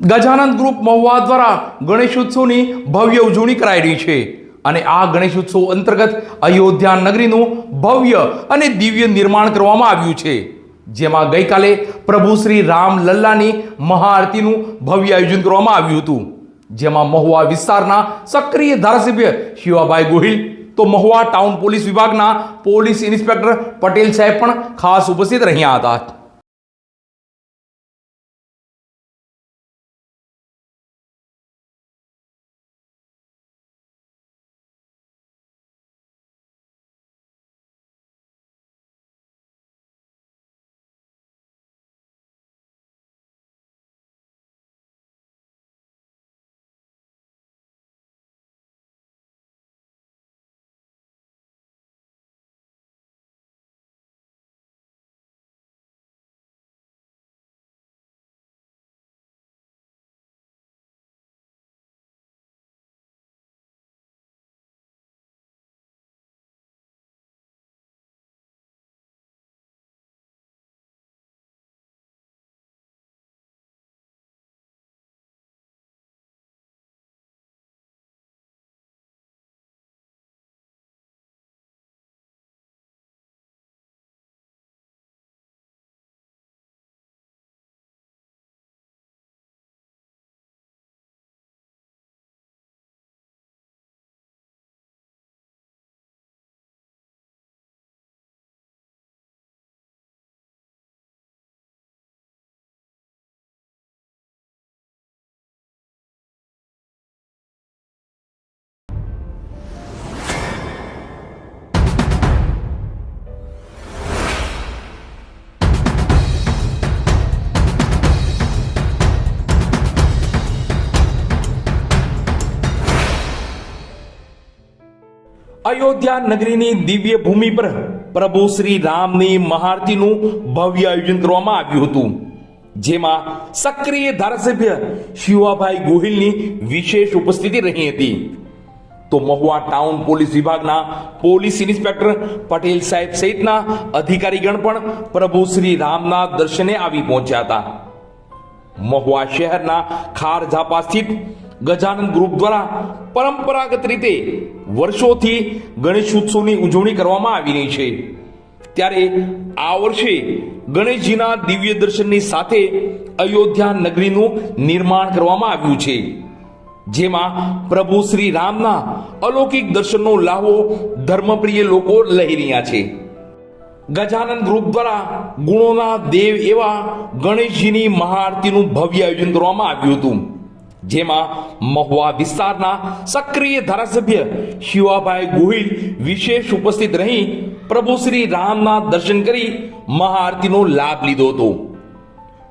Gajanand group Mahuva દ્વારા ગણેશોત્સવની ભવ્ય ઉજવણી કરાઈ રહી છે. અને આ ગણેશોત્સવ અંતર્ગત અયોધ્યા નગરીનું ભવ્ય અને દિવ્ય નિર્માણ કરવામાં આવ્યું છે. જેમાં ગઈકાલે પ્રભુ શ્રી રામ લલ્લાની મહાઆરતીનું ભવ્ય આયોજન કરવામાં આવ્યું હતું. જેમાં મહુવા વિસ્તારના સક્રિય ધારાસભ્ય શિવાભાઈ ગોહિલ, તો મહુવા ટાઉન પોલીસ વિભાગના પોલીસ ઇન્સ્પેક્ટર પટેલ સાહેબ પણ ખાસ ઉપસ્થિત રહ્યા હતા. અયોધ્યા નગરીની દિવ્ય ભૂમિ પર પ્રભુ શ્રી રામની મહાઆરતીનું ભવ્ય આયોજન કરવામાં આવ્યું હતું. જેમાં સક્રિય ધારાસભ્ય શિવાભાઈ ગોહિલની વિશેષ ઉપસ્થિતિ રહી હતી. તો મહુવા ટાઉન પોલીસ વિભાગના પોલીસ ઇન્સ્પેક્ટર પટેલ સાહેબ સહિતના અધિકારીગણ પણ પ્રભુ શ્રી રામના દર્શને આવી પહોંચ્યા હતા. મહુવા શહેરના ખાર ઝાપા સ્થિત ગજાનંદ ગ્રુપ દ્વારા પરંપરાગત રીતે વર્ષોથી ગણેશ ઉત્સવની ઉજવણી કરવામાં આવી રહી છે. ત્યારે આ વર્ષે ગણેશજીના દિવ્ય દર્શનની સાથે અયોધ્યા નગરીનું નિર્માણ કરવામાં આવ્યું છે. જેમાં પ્રભુ શ્રી રામના અલૌકિક દર્શનનો લાહવો ધર્મપ્રિય લોકો લઈ રહ્યા છે. ગજાનંદ ગ્રુપ દ્વારા ગુણોના દેવ એવા ગણેશજીની મહાઆરતીનું ભવ્ય આયોજન કરવામાં આવ્યું હતું. જેમાં મહુવા વિસ્તારના સક્રિય ધારાસભ્ય શિવાભાઈ ગોહિલ વિશેષ ઉપસ્થિત રહી પ્રભુ શ્રી રામના દર્શન કરી મહાઆરતીનો લાભ લીધો હતો.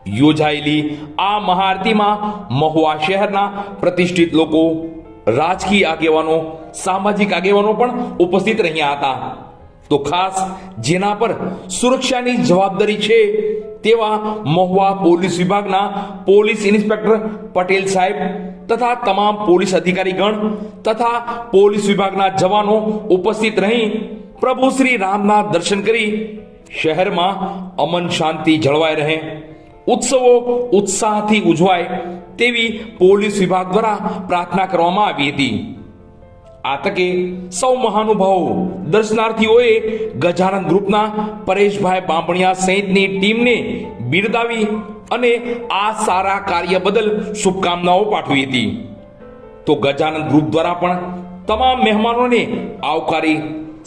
યોજાયેલી આ મહાઆરતીમાં મહુવા શહેરના પ્રતિષ્ઠિત લોકો, રાજકીય આગેવાનો, સામાજિક આગેવાનો પણ ઉપસ્થિત રહ્યા હતા. તો ખાસ જેના પર સુરક્ષાની જવાબદારી છે તેવા મહુવા પોલીસ વિભાગના પોલીસ ઇન્સ્પેક્ટર પટેલ સાહેબ તથા તમામ પોલીસ અધિકારીગણ તથા પોલીસ વિભાગના જવાનો ઉપસ્થિત રહી પ્રભુ શ્રી રામના દર્શન કરી શહેરમાં અમન શાંતિ જળવાઈ રહે, ઉત્સવો ઉત્સાહથી ઉજવાય તેવી પોલીસ વિભાગ દ્વારા પ્રાર્થના કરવામાં આવી હતી. આ તકે સૌ મહાનુભાવો, દર્શનાર્થીઓએ ગજાનંદ ગ્રુપના પરેશભાઈ બાંભણિયા સહિતની ટીમને બિરદાવી અને આ સારા કાર્ય બદલ શુભકામનાઓ પાઠવી હતી. તો ગજાનંદ ગ્રુપ દ્વારા પણ તમામ મહેમાનોને આવકારી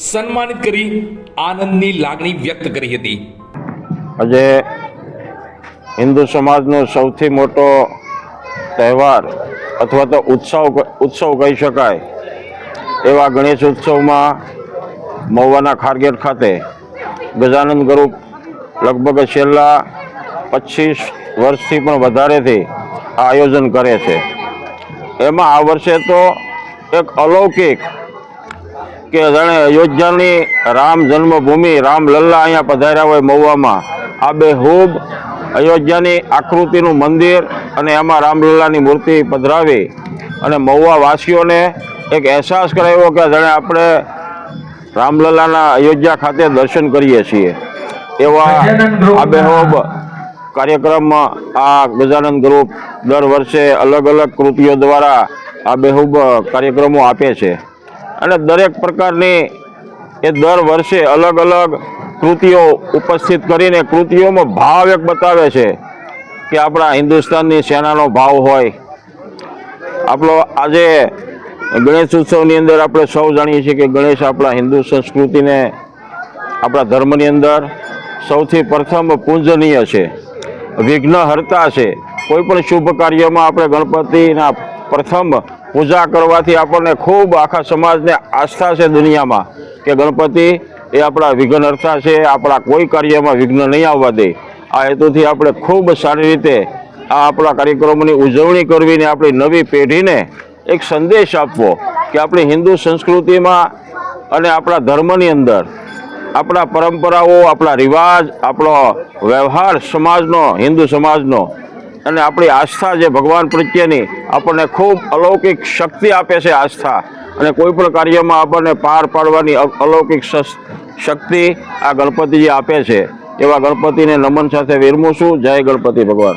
સન્માનિત કરી આનંદની લાગણી વ્યક્ત કરી હતી. આજે હિન્દુ સમાજનો સૌથી મોટો તહેવાર અથવા તો ઉત્સવ ઉત્સવ કહી શકાય. એવા ગણેશ ઉત્સવમાં મહુવાના ખારગેટ ખાતે ગજાનંદ ગ્રુપ લગભગ છેલ્લા પચીસ વર્ષથી પણ વધારેથી આ આયોજન કરે છે. એમાં આ વર્ષે તો એક અલૌકિક કે જાણે અયોધ્યાની રામ જન્મભૂમિ રામલલ્લા અહીંયા પધાર્યા હોય મહુવામાં. આ બે હૂબ અયોધ્યાની આકૃતિનું મંદિર અને એમાં રામલલ્લાની મૂર્તિ પધરાવી અને મહુવા વાસીઓને એક અહેસાસ કરાવ્યો કે જાણે આપણે રામલલાના અયોધ્યા ખાતે દર્શન કરીએ છીએ. એવા આબેહૂબ કાર્યક્રમમાં આ ગજાનંદ ગ્રુપ દર વર્ષે અલગ અલગ કૃતિઓ દ્વારા આ બેહૂબ કાર્યક્રમો આપે છે. અને દરેક પ્રકારની એ દર વર્ષે અલગ અલગ કૃતિઓ ઉપસ્થિત કરીને કૃતિઓમાં ભાવ એક બતાવે છે કે આપણા હિન્દુસ્તાનની સેનાનો ભાવ હોય. આપણો આજે ગણેશ ઉત્સવની અંદર આપણે સૌ જાણીએ છીએ કે ગણેશ આપણા હિન્દુ સંસ્કૃતિને, આપણા ધર્મની અંદર સૌથી પ્રથમ પૂજનીય છે. વિઘ્ન હરતા છે. કોઈ પણ શુભ કાર્યમાં આપણે ગણપતિના પ્રથમ પૂજા કરવાથી આપણને ખૂબ આખા સમાજને આસ્થા છે દુનિયામાં કે ગણપતિ એ આપણા વિઘ્ન હરતા છે, આપણા કોઈ કાર્યમાં વિઘ્ન નહીં આવવા દે. આ હેતુથી આપણે ખૂબ સારી રીતે આ આપણા કાર્યક્રમોની ઉજવણી કરવી ને આપણી નવી પેઢીને એક સંદેશ આપવો કે આપણી હિન્દુ સંસ્કૃતિમાં અને આપણા ધર્મની અંદર આપણા પરંપરાઓ, આપણા રિવાજ, આપણો વ્યવહાર સમાજનો, હિન્દુ સમાજનો અને આપણી આસ્થા જે ભગવાન પ્રત્યેની આપણને ખૂબ અલૌકિક શક્તિ આપે છે આસ્થા અને કોઈ પણ કાર્યમાં આપણને પાર પાડવાની અલૌકિક શક્તિ આ ગણપતિજી આપે છે. એવા ગણપતિને નમન સાથે વિરમું છું. જય ગણપતિ ભગવાન.